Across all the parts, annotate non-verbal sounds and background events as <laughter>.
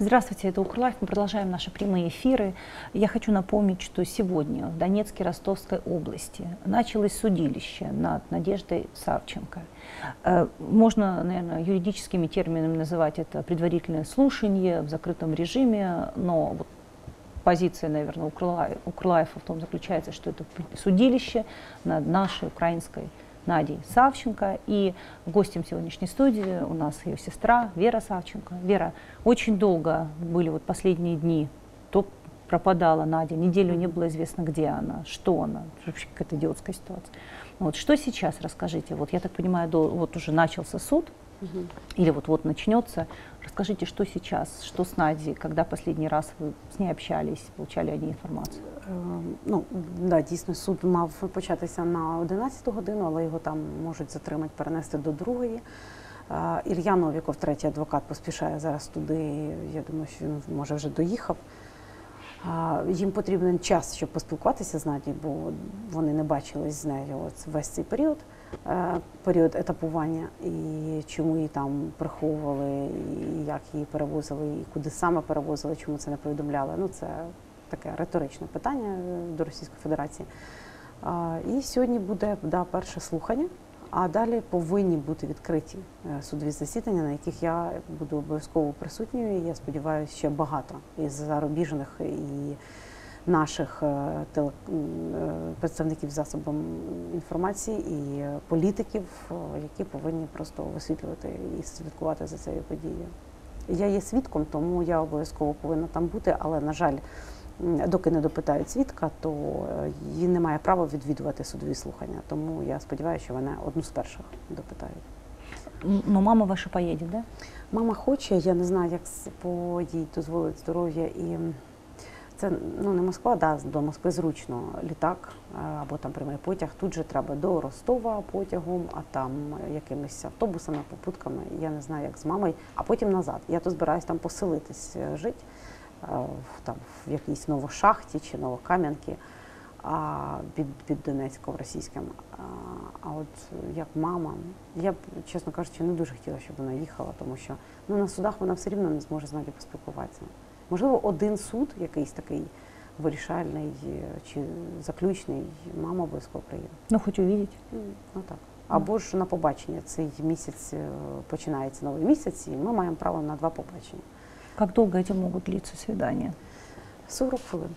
Здравствуйте, это Укрлайф. Мы продолжаем наши прямые эфиры. Я хочу напомнить, что сегодня в Донецкой Ростовской области началось судилище над Надеждой Савченко. Э, Можно, наверное, юридическими терминами называть это предварительное слушание в закрытом режиме, но вот позиция, наверное, у Крылаева, у Крылаева в том заключается, что это судилище над нашей украинской Надей Савченко. И гостем сегодняшней студии у нас ее сестра Вера Савченко. Вера, очень долго были вот последние дни, то пропадала Надя, неделю не было известно, где она, что она, вообще какая-то идиотская ситуация. Вот что сейчас, расскажите, вот я так понимаю, до, вот уже начался суд, или вот-вот начнется. Расскажите, что сейчас, что с Надей, когда последний раз вы с ней общались, получали о ней інформацію? Е, Ну, да, дійсно, суд мав початися на 11 годину, але його там можуть затримати, перенести до другої. Е, Ілья Новіков, третій адвокат, поспішає зараз туди. Я думаю, що він може вже доїхав. Їм потрібен час, щоб поспілкуватися з Надією, бо вони не бачились з нею весь цей період, е, період етапування, і чому її там приховували, і як її перевозили, і куди саме перевозили, чому це не повідомляли. Ну, це таке риторичне питання е, до Російської Федерації. І сьогодні буде да, перше слухання, а далі повинні бути відкриті е, судові засідання, на яких я буду обов'язково присутньою. Я сподіваюся, ще багато із зарубіжних і наших е, теле- е, представників засобів інформації і політиків, які повинні просто висвітлювати і слідкувати за цією подією. Я є свідком, тому я обов'язково повинна там бути, але на жаль. Доки не допитають свідка, то е, її не має права відвідувати судові слухання. Тому я сподіваюся, що вона одну з перших допитають. М, Но мама ваша поедет, да? Мама хоче, я не знаю, як по їй дозволить здоров'я. І це ну не Москва, да, до Москви зручно літак е, або там прямий потяг. Тут же треба до Ростова потягом, а там якимись автобусами, попутками. Я не знаю, як з мамою, а потім назад. Я то збираюсь там поселитись, е, жити там в якійсь новошахті чи новокам'янці. А під, під Донецьком російським. А, от як мама, я б, чесно кажучи, не дуже хотіла, щоб вона їхала, тому що ну, на судах вона все рівно не зможе з Надю поспілкуватися. Можливо, один суд, якийсь такий вирішальний е, чи заключний, мама обов'язково приїде. Ну, хоть увидеть. Ну так. Або ж на побачення. Цей місяць е, починається новий місяць, і ми маємо право на два побачення. Как долго эти могут длиться свидания? 40 хвилин.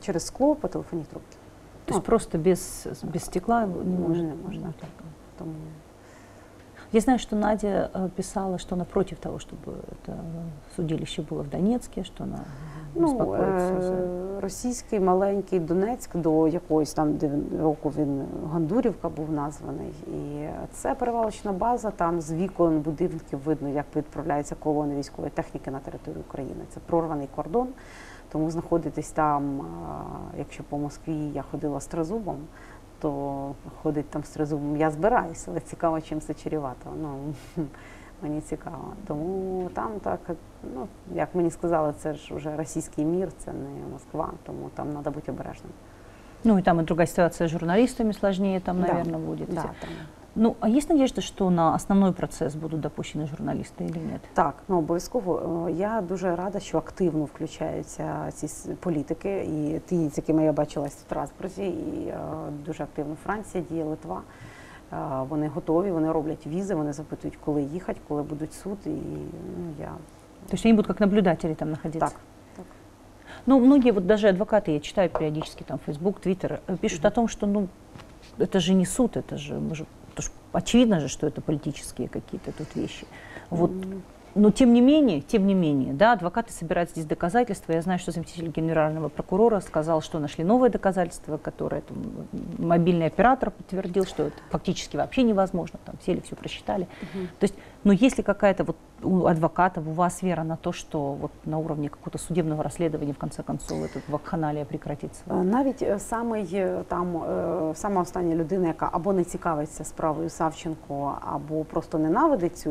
Через скло по телефонній трубці. То есть Ну, просто без, без стекла не Можно, может? можно. так. Тому Я знаю, что Надя э, писала, что она против того, чтобы это судилище было в Донецке, что она Ну, е, російський маленький Донецьк до якогось там року він Гондурівка був названий. І це перевалочна база. Там з вікон будинків видно, як відправляються колони військової техніки на територію України. Це прорваний кордон. Тому знаходитись там, якщо по Москві я ходила з тризубом, то ходить там з тризубом я збираюся, але цікаво, чим це чарівато. Ну, <laughs> мені цікаво. Тому там так, ну, як мені сказали, це ж вже російський мір, це не Москва, тому там треба бути обережним. Ну и там и другая ситуация с журналистами сложнее там, Да. наверное, будет. Да, там. Ну, а есть надежда, что на основной процесс будут допущены журналисты или нет? Так, ну обов'язково. Е, Я дуже рада, що активно включаються ці політики, і ті, з якими я бачилась в Страсбурзі, і е, дуже активно Франція діє Литва. Е, Вони готові, вони роблять візи, вони запитують, коли їхати, коли будуть суд. І ну, я То есть они будут как наблюдатели там находиться? так. так. Ну, многие вот даже адвокаты, я читаю периодически там Facebook, Twitter, э, пишут Мгм. о том, что ну это же не суд, это же, мы же потому что очевидно же, что это политические какие-то тут вещи. Вот М, Но тем не менее, тем не менее, да, адвокаты собирают здесь доказательства. Я знаю, что заместитель генерального прокурора сказал, что нашли новые доказательства, которые там, мобильный оператор подтвердил, что это фактически вообще невозможно. Там сели, все просчитали. мгм. То есть, но есть ли какая-то вот у адвокатов, у вас вера на то, что вот на уровне какого-то судебного расследования в конце концов этот вакханалия прекратится? Е, Навіть е, самий е, там е, сама остання людина, яка або не цікавиться справою Савченко, або просто ненавидить цю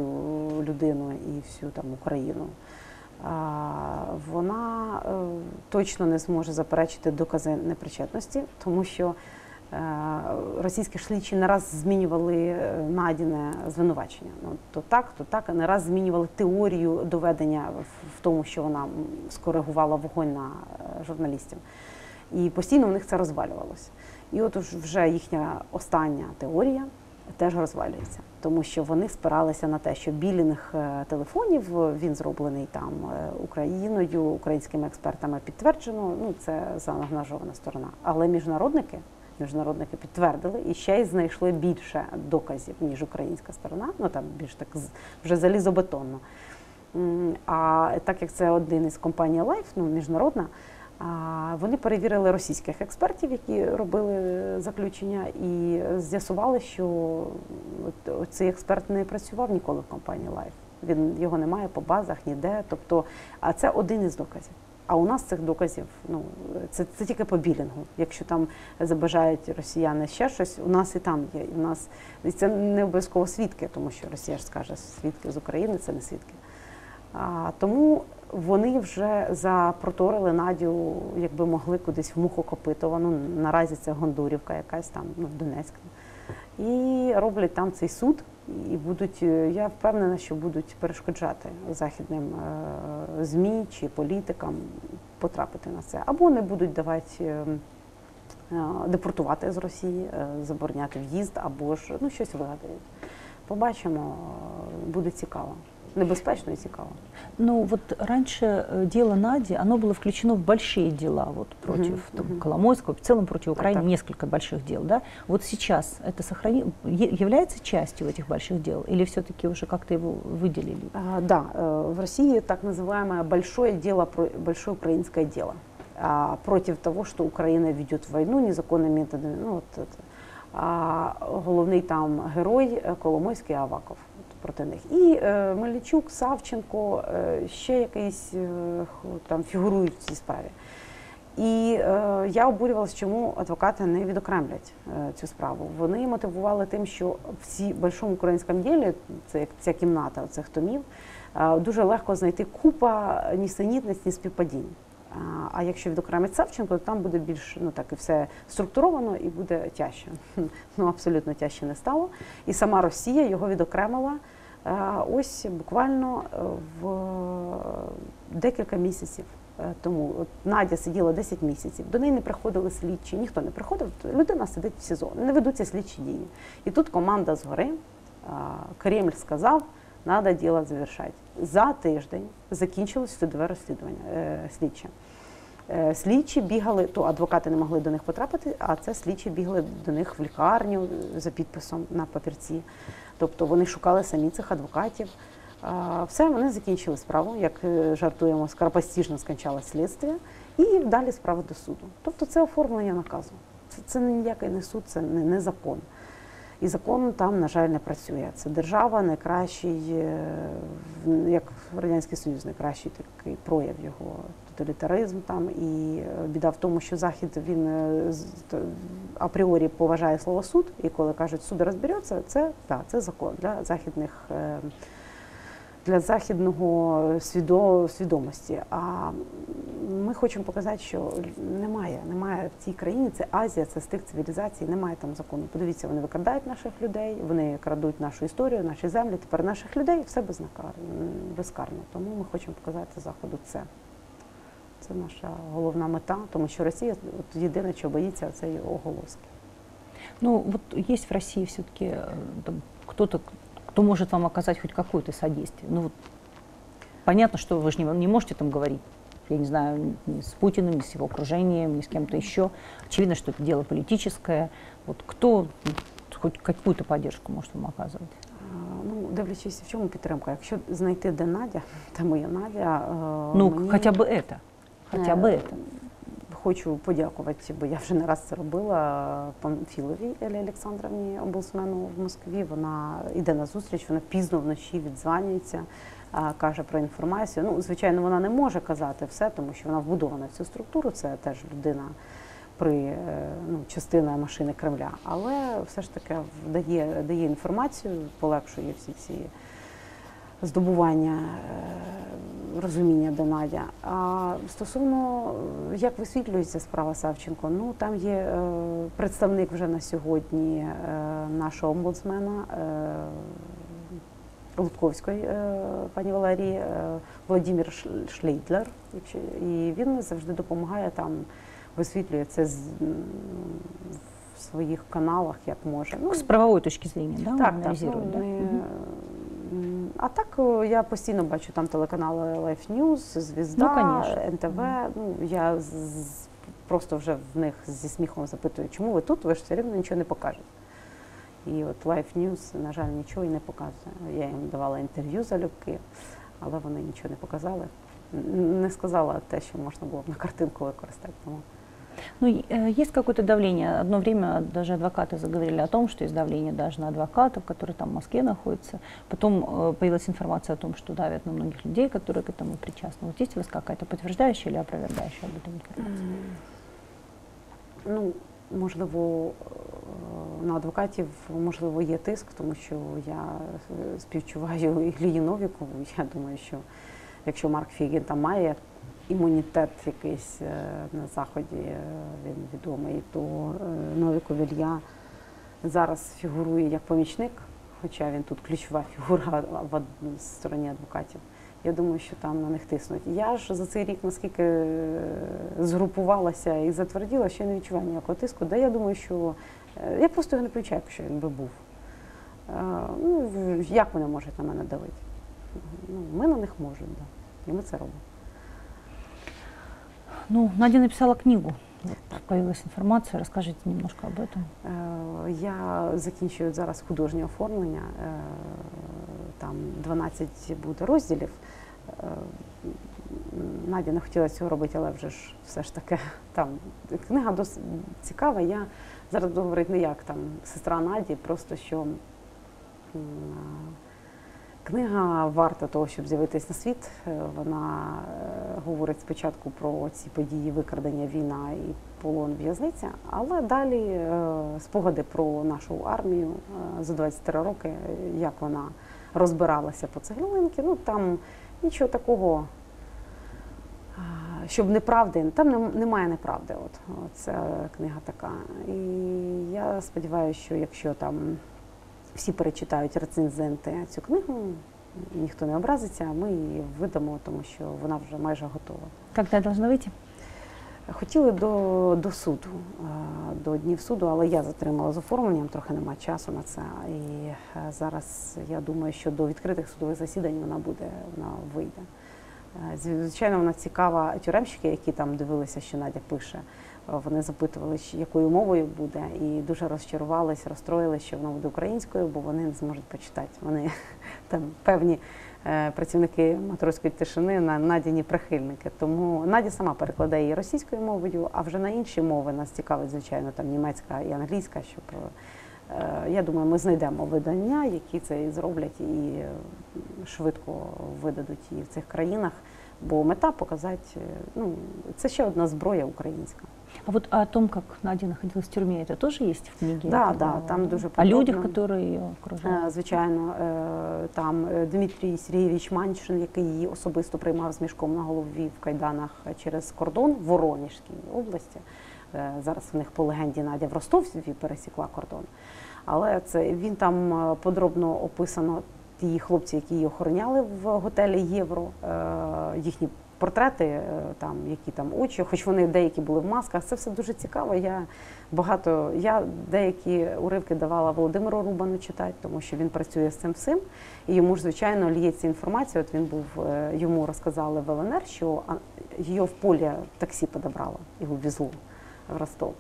людину і всю там Україну. Вона точно не зможе заперечити докази непричетності, тому що Російські слідчі не раз змінювали е, надіне звинувачення. Ну то так, то так, а не раз змінювали теорію доведення в- тому, що вона скоригувала вогонь на е, журналістів. І постійно в них це розвалювалося. І от вже їхня остання теорія теж розвалюється, тому що вони спиралися на те, що білінг е, телефонів е, він зроблений там е, Україною, українськими експертами підтверджено. Ну це заангажована сторона. Але міжнародники, міжнародники підтвердили і ще й знайшли більше доказів ніж українська сторона. Ну там більш так вже залізобетонно. А так як це один із компаній Life, ну міжнародна, вони перевірили російських експертів, які робили заключення, і з'ясували, що цей експерт не працював ніколи в компанії Life. Він його немає по базах ніде. Тобто, а це один із доказів. А у нас цих доказів, ну це, це тільки по білінгу. Якщо там забажають росіяни ще щось, у нас і там є. І у нас і це не обов'язково свідки, тому що Росія ж скаже, свідки з України це не свідки. А, тому вони вже запроторили Надю, якби могли кудись в муху копитова. Ну наразі це Гондурівка, якась там, ну Донецьк. І роблять там цей суд, і будуть, е, я впевнена, що будуть перешкоджати західним е, ЗМІ чи політикам потрапити на це. Або не будуть давати е, депортувати з Росії, забороняти в'їзд, або ж ну щось вигадають. Побачимо, буде цікаво. Небезпечно і цікаво. Ну вот раньше э, дело Нади, оно было включено в большие дела, вот против Мгм, там, мгм. Коломойского, в целом против Украины так. несколько больших дел, да? Вот сейчас это сохрани... является частью этих больших дел или все-таки уже как-то его выделили? А, Да, э, в России так называемое большое дело, большое украинское дело а, против того, что Украина ведет войну незаконными методами. Ну, от, от. А головний там герой е, Коломойський Аваков проти них. І е, Мельничук, Савченко, е, ще якийсь е, там фігурують в цій справі. І е, я обурювалася, чому адвокати не відокремлять е, цю справу. Вони мотивували тим, що в цій большому українському ділі, це як ця кімната цих томів, е, дуже легко знайти купа нісенітниць, ні співпадінь. А, якщо відокремить Савченко, то там буде більш ну так і все структуровано і буде тяжче. <laughs> Ну абсолютно тяжче не стало. І сама Росія його відокремила ось буквально е, в декілька місяців. е, Тому от Надя сиділа 10 місяців, до неї не приходили слідчі, ніхто не приходив. Людина сидить в СІЗО, не ведуться слідчі дії. І тут команда згори, Кремль сказав, треба діло завершати. За тиждень закінчилось судове розслідування е, слідче. Е, Слідчі бігали, то адвокати не могли до них потрапити, а це слідчі бігли до них в лікарню е, за підписом на папірці. Тобто вони шукали самі цих адвокатів. Все, вони закінчили справу, як е, жартуємо, скоропостіжно скончалось слідство, і далі справа до суду. Тобто це оформлення наказу. Це, це ніякий не суд, це не, не закон. І закон там, на жаль, не працює. Це держава найкращий, е, як Радянський Союз, найкращий такий прояв його тоталітаризм там. І е, біда в тому, що Захід він е, з- апріорі поважає слово суд, і коли кажуть, суд розбереться, це так, це закон для західних. е, Для західного свідомості. А ми хочемо показати, що немає, немає в цій країні, це Азія, це стих цивілізацій, немає там закону. Подивіться, вони викрадають наших людей, вони крадуть нашу історію, наші землі. Тепер наших людей все безкарно. Тому ми хочемо показати заходу це. Це наша головна мета, тому що Росія от єдине, що боїться, це її оголоски. Ну вот есть в России все-таки кто-то, кто может вам оказать хоть какое-то содействие. Ну вот понятно, что вы же не, не можете там говорить, я не знаю, ни с Путиным, ни с его окружением, ни с кем-то еще. Очевидно, что это дело политическое. Вот кто хоть какую-то поддержку может вам оказывать? А, Ну, дивлячись, в чому підтримка. Якщо знайти, де Надя, <laughs> та моя Надя. е, Ну, мені- хотя бы это. Бы Е, это. Хочу подякувати, бо я вже не раз це робила Памфіловій Елі Олександровні, омбудсмену в Москві. Вона йде на зустріч, вона пізно вночі відзванюється, каже про інформацію. Ну, звичайно, вона не може казати все, тому що вона вбудована в цю структуру. Це теж людина при е, ну, частина машини Кремля, але все ж таки дає, дає інформацію, полегшує всі ці здобування е, розуміння до Надя. А стосовно як висвітлюється справа Савченко, ну там є е, представник вже на сьогодні е, нашого омбудсмена. Е, Лутковської е, пані Валерії е, Володимир Шлейдлер, і він завжди допомагає там, висвітлює це з, в своїх каналах, як може. Ну, С правовой точки зрения, да, так, так. Ну, да? ми, Мгм. А так е, я постійно бачу там телеканали Life News, Звізда, Ну. НТВ. Ну, я з- з- просто вже в них зі сміхом запитую, чому ви тут, ви ж все рівно нічого не покажете. І от Life News, на жаль, нічого і не показує. Я їм давала інтерв'ю залюбки, але вони нічого не показали. Не сказала те, що можна було б на картинку використати. Тому Ну, и, э, есть какое-то давление. Одно время даже адвокаты заговорили о том, что есть давление даже на адвокатов, которые там в Москве находятся. Потом э, появилась информация о том, что давят на многих людей, которые к этому причастны. Вот есть у вас какая-то подтверждающая или опровергающая об этом информация? Ну, можливо, е, на адвокатів можливо є тиск, тому що я е, співчуваю Іллії Новікову. <laughs> Я думаю, що якщо Марк Фігін там має імунітет якийсь е, на заході, е, він відомий, то е, Новіков Ілля зараз фігурує як помічник, хоча він тут ключова <laughs> фігура в стороні адвокатів. Я думаю, що там на них тиснуть. Я ж за цей рік наскільки згрупувалася і затверділа, що я не відчуваю ніякого тиску. Да я думаю, що я просто його не включаю, якщо він би був. Ну, як вони можуть на мене давити? Ну, ми на них можемо, да. і ми це робимо. Ну, Надя написала книгу. Вот появилась информация. Расскажите немножко об этом. Е, Я закінчую зараз художнє оформлення. е, Там 12 буде розділів. Надя не хотіла цього робити, але вже ж все ж таки там книга досить цікава. Я зараз буду говорити не як там сестра Наді, просто що книга варта того, щоб з'явитись на світ. Е, Вона е, говорить спочатку про ці події викрадення, війна і полон в'язниця, але далі е, спогади про нашу армію за 23 роки, як вона розбиралася по цеглинки. Ну там нічого такого, щоб неправди, там немає неправди. От, це книга така. І я сподіваюся, що якщо там всі перечитають рецензенти цю книгу, ніхто не образиться, ми її видамо, тому що вона вже майже готова. Когда должна выйти? Хотіли до, до суду, до днів суду, але я затримала з оформленням, трохи немає часу на це. І е, зараз я думаю, що до відкритих судових засідань вона буде, вона вийде. Е, Звичайно, вона цікава тюремщики, які там дивилися, що Надя пише. Вони запитували, якою мовою буде, і дуже розчарувалися, розстроїлися, що вона буде українською, бо вони не зможуть почитати. Вони <laughs> там певні е, працівники матросської тишини на Надіні прихильники. Тому Надя сама перекладає її російською мовою, а вже на інші мови нас цікавить, звичайно, там німецька і англійська, щоб е, я думаю, ми знайдемо видання, які це зроблять і е, швидко видадуть її в цих країнах. Бо мета показати, ну це ще одна зброя українська. А вот о том, как Надя находилась в тюрьме, это тоже есть в книге? Да, Это, да, э, там дуже О людях, подробно. которые ее окружают. Е, Звичайно, е, там е, Дмитрій Сергійович Маншин, який її особисто приймав з мішком на голові в кайданах через кордон в Воронежській області. Е, Зараз в них по легенді Надя в Ростові пересікла кордон. Але це він там е, подробно описано ті хлопці, які її охороняли в готелі Євро, е, їхні портрети, е, там які там очі, хоч вони деякі були в масках. Це все дуже цікаво. Я багато я деякі уривки давала Володимиру Рубану читати, тому що він працює з цим всім. І йому ж звичайно ліється інформація. От він був е, йому розказали в ЛНР, що її в полі таксі подобрало, його везло в Ростов.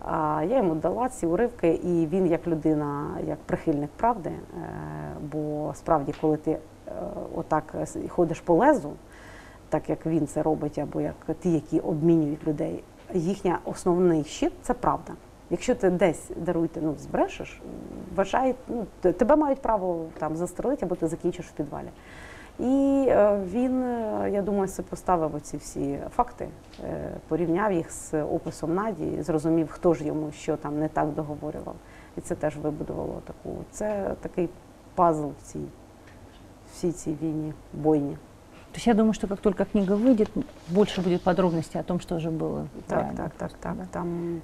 А я йому дала ці уривки, і він, як людина, як прихильник правди, е, бо справді, коли ти отак ходиш по лезу, так як він це робить, або як ті, які обмінюють людей, їхня основний щит це правда. Якщо ти десь даруйте, ну збрешеш, вважай, ну тебе мають право там застрелити, або ти закінчиш в підвалі. І е, він, е, я думаю, поставив оці всі факти, е, порівняв їх з описом Наді, зрозумів, хто ж йому що там не так договорював. І це теж вибудувало таку. Це такий пазл в цій всій цій війні, бойні. То есть я думаю, что как только книга выйдет, больше будет подробностей о том, что же было. Так, так, так, так. да. Там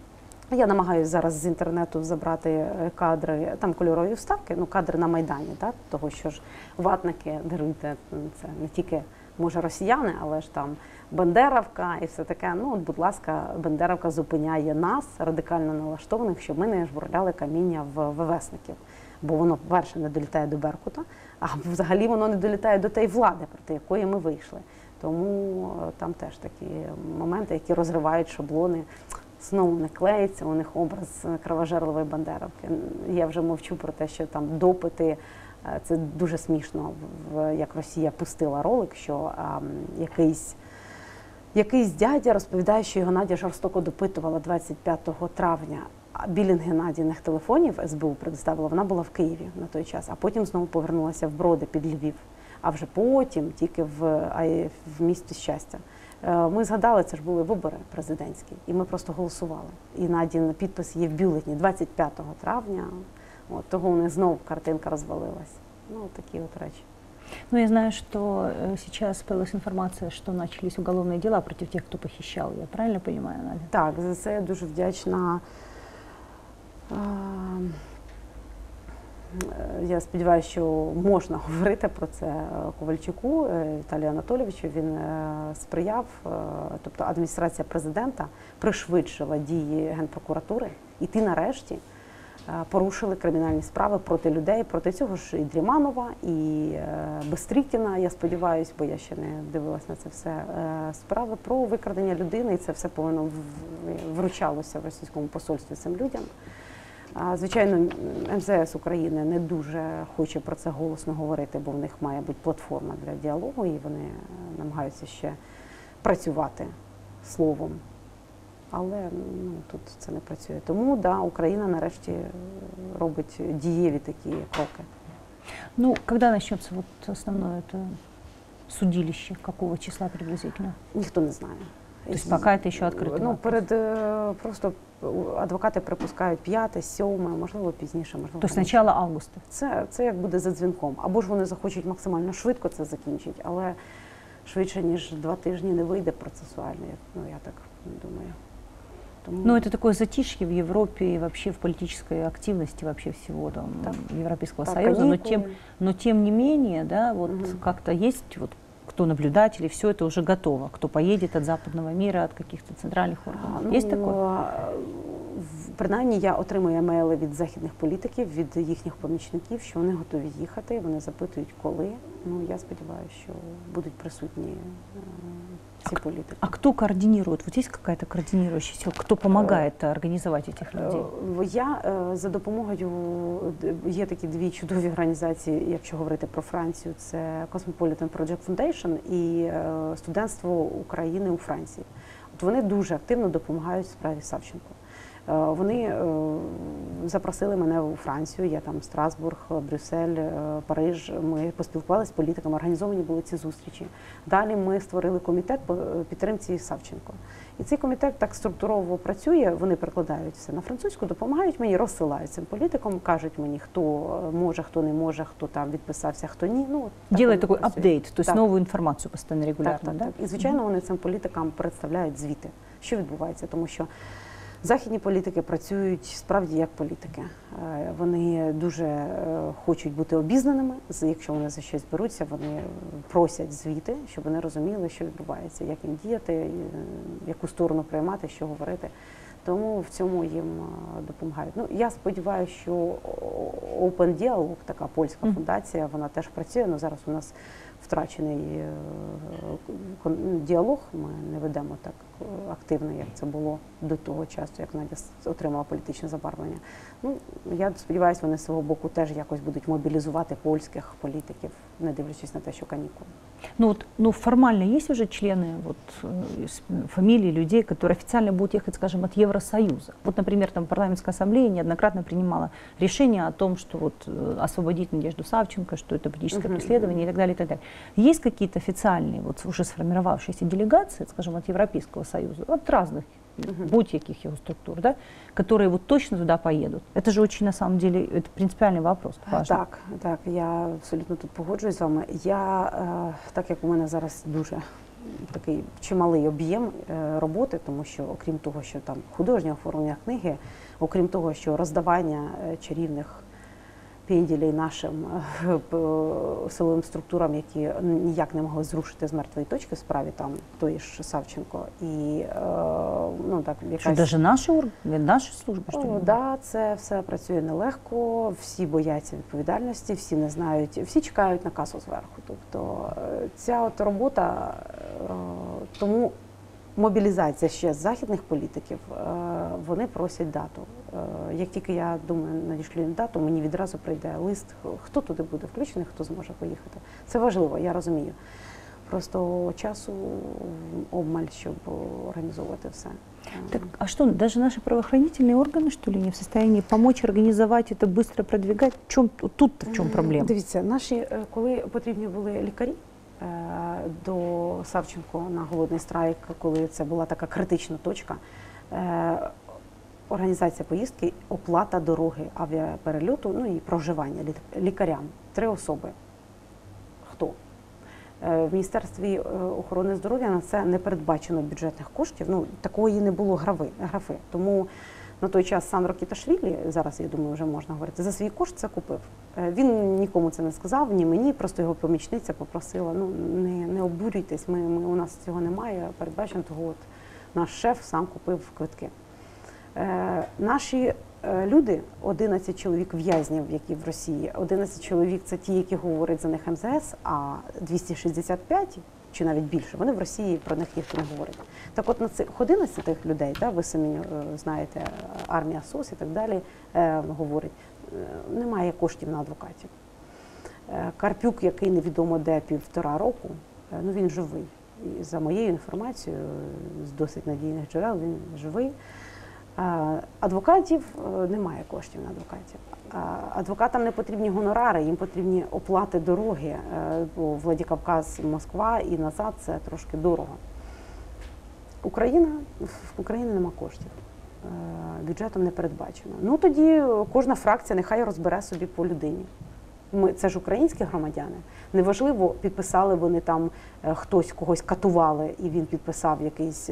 я намагаюся зараз з інтернету забрати е, кадри, там кольорові вставки, ну кадри на Майдані, так? того що ж ватники даруйте, це не тільки може росіяни, але ж там Бандеровка і все таке. Ну, от, будь ласка, Бандеровка зупиняє нас, радикально налаштованих, щоб ми не жбурляли каміння в ВВСників. Бо воно, по-перше, не долітає до Беркута, а взагалі воно не долітає до тієї влади, проти якої ми вийшли. Тому е, там теж такі моменти, які розривають шаблони. Знову не клеїться у них образ кровожерливої бандеровки. Я вже мовчу про те, що там допити. е, Це дуже смішно, як Росія пустила ролик, що ем, якийсь, якийсь дядя розповідає, що його Надя жорстоко допитувала 25 травня. А білінг Геннадійних телефонів СБУ предоставила, вона була в Києві на той час, а потім знову повернулася в Броди під Львів. А вже потім тільки в, в місті щастя. Е, Ми згадали, це ж були вибори президентські, і ми просто голосували. І Надін підпис є в бюлетні 25 травня. От, того у них знову картинка розвалилась. Ну, такі от речі. Ну, я знаю, что э, сейчас появилась информация, что начались уголовные дела против тех, кто похищал. Я правильно понимаю, Надя? Так, за це я дуже вдячна. Е, Я сподіваюся, що можна <laughs> говорити про це е, Ковальчуку е, Віталію Анатолійовичу. Він сприяв, тобто адміністрація президента пришвидшила дії генпрокуратури, і ті нарешті порушили кримінальні справи проти людей, проти цього ж і Дріманова, і Бестрікіна, я сподіваюся, бо я ще не дивилась на це все. Справи про викрадення людини, і це все повинно вручалося в російському посольстві цим людям. Звичайно, МЗС України не дуже хоче про це голосно говорити, бо в них має бути платформа для діалогу, і вони е, намагаються ще працювати словом. Але ну, тут це не працює. Тому да, Україна нарешті е, робить дієві такі кроки. Ну, когда начнется вот основное это судилище, какого числа приблизительно? Ніхто не знає. То есть пока это еще открытый Ну, вопрос. перед е, просто адвокати припускають п'яте, сьоме, можливо, пізніше, можливо. То есть раніше. начало августа. Це, це як буде за дзвінком. Або ж вони захочуть максимально швидко це закінчити, але швидше, ніж два тижні не вийде процесуально. я- Ну, я так думаю. Тому Ну, это такое затишье в Европе и вообще в политической активности вообще всего там Так. Европейского так, Союза, но канікули. тем, но тем не менее, да, вот Мгм. как-то есть вот кто наблюдатели, все это уже готово, кто поедет от западного мира, от каких-то центральных органов. Є есть ну, такое? в- Принаймні я отримую емейли від західних політиків, від їхніх помічників, що вони готові їхати, вони запитують, коли. Ну я сподіваюся, що будуть присутні е, ці політики. А кто координирует? Вот есть какая-то координирующая сила? Кто помогает организовать этих людей? Е, Я е, за допомогою є такі дві чудові організації, якщо говорити про Францію, це Cosmopolitan Project Foundation і е, студентство України у Франції. От вони дуже активно допомагають справі Савченко. Е, Вони е, запросили мене у Францію. Я там Страсбург, Брюссель, е, Париж. Ми поспілкувалися з політиками, організовані були ці зустрічі. Далі ми створили комітет по підтримці Савченко. І цей комітет так структурово працює. Вони перекладають все на французьку, допомагають мені, розсилають цим політикам, кажуть мені, хто може, хто не може, хто там відписався, хто ні. Ну так такой працює. апдейт, то есть Так. новую информацию постоянно Так, регулярно, так, так. І звичайно, вони цим політикам представляють звіти, що відбувається, тому що західні політики працюють справді як політики. Е, Вони дуже е, хочуть бути обізнаними. Якщо вони за щось беруться, вони просять звіти, щоб вони розуміли, що відбувається, як їм діяти, е, яку сторону приймати, що говорити. Тому в цьому їм допомагають. Ну я сподіваюся, що Open Dialog, така польська фундація, вона теж працює. Ну зараз у нас втрачений е, кон- діалог. Ми не ведемо так е, активно, як це було до того часу, як Надя с- отримала політичне забарвлення. Ну я сподіваюся, вони з свого боку теж якось будуть мобілізувати польських політиків, не дивлячись на те, що канікули. Ну вот, ну формально есть уже члены, вот э, с- фамилии людей, которые официально будут ехать, скажем, от Евросоюза. Вот, например, там парламентская ассамблея неоднократно принимала решение о том, что вот э, освободить Надежду Савченко, что это политическое Мгм, преследование и так далее, и так далее. Есть какие-то официальные, вот уже сформировавшиеся делегации, скажем, от Европейского Союза, от разных будь-яких его структур, да, которые вот точно туда поедут. Это же очень, на самом деле, это принципиальный вопрос. важный. Так, так, я абсолютно тут погоджуюсь з вами. Я, е, так як у мене зараз дуже такий чималий об'єм е, роботи, тому що окрім того, що там художнє оформлення книги, окрім того, що роздавання е, чарівних пенділей нашим е, силовим структурам, які ніяк не могли зрушити з мертвої точки в справі, там той ж Савченко, і е, ну так якась даже наши органы, наши службы, что о, да, це все працює нелегко, всі бояться відповідальності, всі не знають, всі чекають наказу зверху. Тобто е, ця от робота, е, тому мобілізація ще з західних політиків, е, вони просять дату. Е, Як тільки я думаю, надішлю їм дату, мені відразу прийде лист, хто туди буде включений, хто зможе поїхати. Це важливо, я розумію. Просто часу обмаль, щоб організовувати все. Так, а что, даже наши правоохранительные органы, что ли, не в состоянии помочь организовать это, быстро продвигать? В чем, тут-то в чем проблема? Дивіться, наші, е, коли потрібні були лікарі е, до Савченко на голодний страйк, коли це була така критична точка. е, Організація поїздки, оплата дороги авіаперельоту, ну і проживання лікарям. Три особи. Хто? Е, В Міністерстві е, охорони здоров'я на це не передбачено бюджетних коштів. Ну такої не було графи. Тому на той час Сандро Кіташвілі, зараз я думаю, вже можна говорити, за свій кошт це купив. Е, Він нікому це не сказав, ні мені, просто його помічниця попросила: ну не, не обурюйтесь, ми, ми, у нас цього немає. Передбачено того, от наш шеф сам купив квитки. Е, наші е, люди, 11 чоловік в'язнів, які в Росії, 11 чоловік це ті, які говорять за них МЗС, а 265 чи навіть більше, вони в Росії про них ніхто не говорить. Так от на цих 11 людей, да, ви самі е, знаєте, армія СОС і так далі е, говорить, е, немає коштів на адвокатів. Е, Карпюк, який невідомо де півтора року, ну він живий. І за моєю інформацією, з досить надійних джерел, він живий. Адвокатів немає коштів на адвокатів. Адвокатам не потрібні гонорари, їм потрібні оплати дороги, е, бо Владикавказ, Москва і назад це трошки дорого. Україна в Україні нема коштів. Е, Бюджетом не передбачено. Ну тоді кожна фракція нехай розбере собі по людині. Ми це ж українські громадяни. Неважливо, підписали вони там е, хтось когось катували, і він підписав якийсь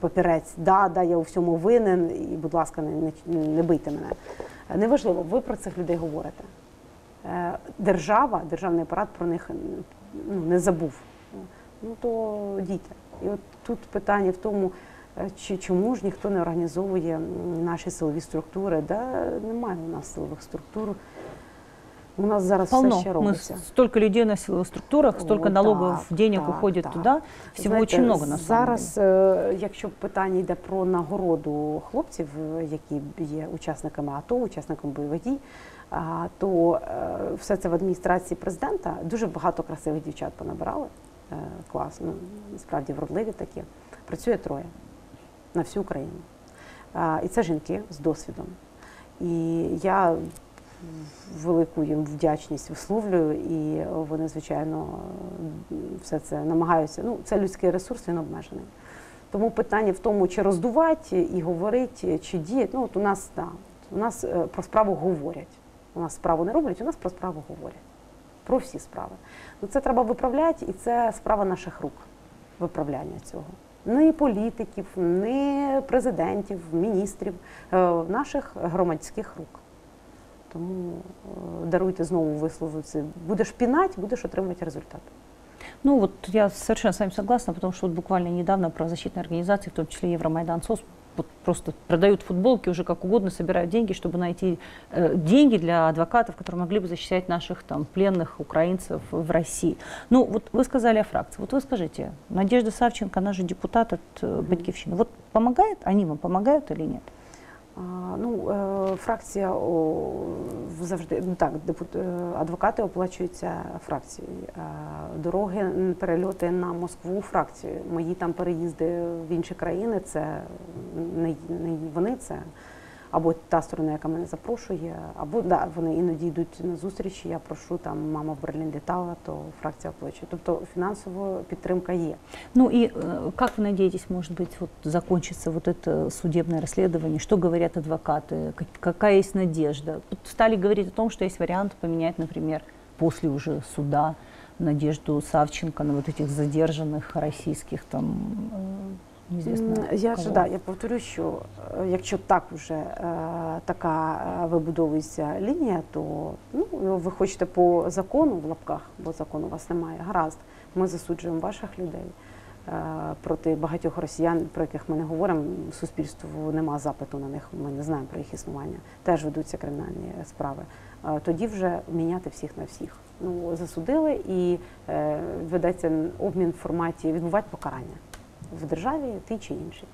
папірець. Да, да, я у всьому винен, і, будь ласка, не, не бийте мене. Е, Неважливо, ви про цих людей говорите. Е, Держава, державний апарат про них ну, не забув. Ну то дійте. І от тут питання в тому, е, чи чому ж ніхто не організовує наші силові структури? Да, немає у нас силових структур. У нас зараз все Полно. ще Мы робиться. столько людей на силовых структурах, столько О, налоговых так, денег так, уходит так. туда. Всего Знаєте, очень много на самом деле. зараз, е, якщо питання йде про нагороду хлопців, е, які є учасниками АТО, учасниками бойових дій, а, то е, все це в адміністрації президента дуже багато красивих дівчат понабирали. Е, Клас, ну справді вродливі такі. Працює троє на всю Україну. А, І це жінки з досвідом. І я велику їм вдячність висловлюю, і вони, звичайно, все це намагаються. Ну, це людський ресурс, він обмежений. Тому питання в тому, чи роздувати і говорити, чи діяти. Ну, от у нас да, у нас е, про справу говорять. У нас справу не роблять, у нас про справу говорять. Про всі справи. Ну, це треба виправляти, і це справа наших рук виправляння цього. Не політиків, не президентів, міністрів, е, наших громадських рук. Тому даруйте знову вислову це. Будеш пінать, будеш отримувати результат. Ну вот я совершенно с вами согласна, потому что вот буквально недавно правозащитные организации, в том числе Евромайдан СОС, вот просто продают футболки уже как угодно, собирают деньги, чтобы найти э, деньги для адвокатов, которые могли бы защищать наших там пленных украинцев в России. Ну вот вы сказали о фракции. Вот вы скажите, Надежда Савченко, она же депутат от э, Батькивщины. Вот помогает, они вам помогают или нет? Ну, е, фракція завжди ну так, е, адвокати оплачуються фракцією. Е, Дороги, перельоти на Москву фракцією. Мої там переїзди в інші країни це не вони, це або та сторона, яка мене запрошує, або да, вони іноді йдуть на зустрічі. Я прошу там, мама в Берлін літала, то фракція плечі. Тобто фінансова підтримка є. Ну и э, как вы надеетесь, может быть, вот закончится вот это судебное расследование? Что говорят адвокаты? Как- Какая есть надежда? Тут стали говорить о том, что есть вариант поменять, например, после уже суда Надежду Савченко на вот этих задержанных российских там э, Я ж да, я повторю, що е, якщо так вже е, така е, вибудовується лінія, то ну ви хочете по закону в лапках, бо закону у вас немає. Гаразд, ми засуджуємо ваших людей. е, Проти багатьох росіян, про яких ми не говоримо, суспільству нема запиту на них. Ми не знаємо про їх існування. Теж ведуться кримінальні справи. Е, Тоді вже міняти всіх на всіх. Ну засудили і е, ведеться обмін в форматі відбувати покарання в державі, тій чи іншій.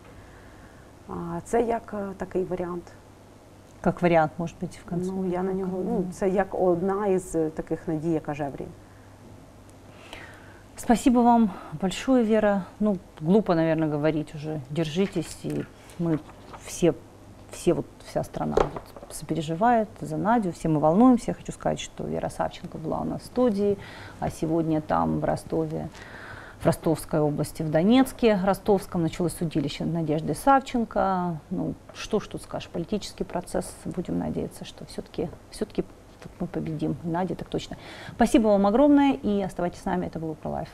А це як е, такий варіант. Как вариант, может быть, в конце. Ну я на нього. Ну це як одна із е, таких надій, яка жевріє. Спасибо вам большое, Вера. Ну, глупо, наверное, говорить уже. Держитесь, и мы все, все вот вся страна вот сопереживает за Надю, все мы волнуемся. Я хочу сказать, что Вера Савченко была у нас в студии, а сегодня там, в Ростове, в Ростовской области, в Донецке, Ростовском началось судилище над Надеждой Савченко. Ну, что ж тут скажешь, политический процесс, будем надеяться, что все-таки все-таки мы победим. Надя, так точно. Спасибо вам огромное и оставайтесь с нами. Это был ProLife.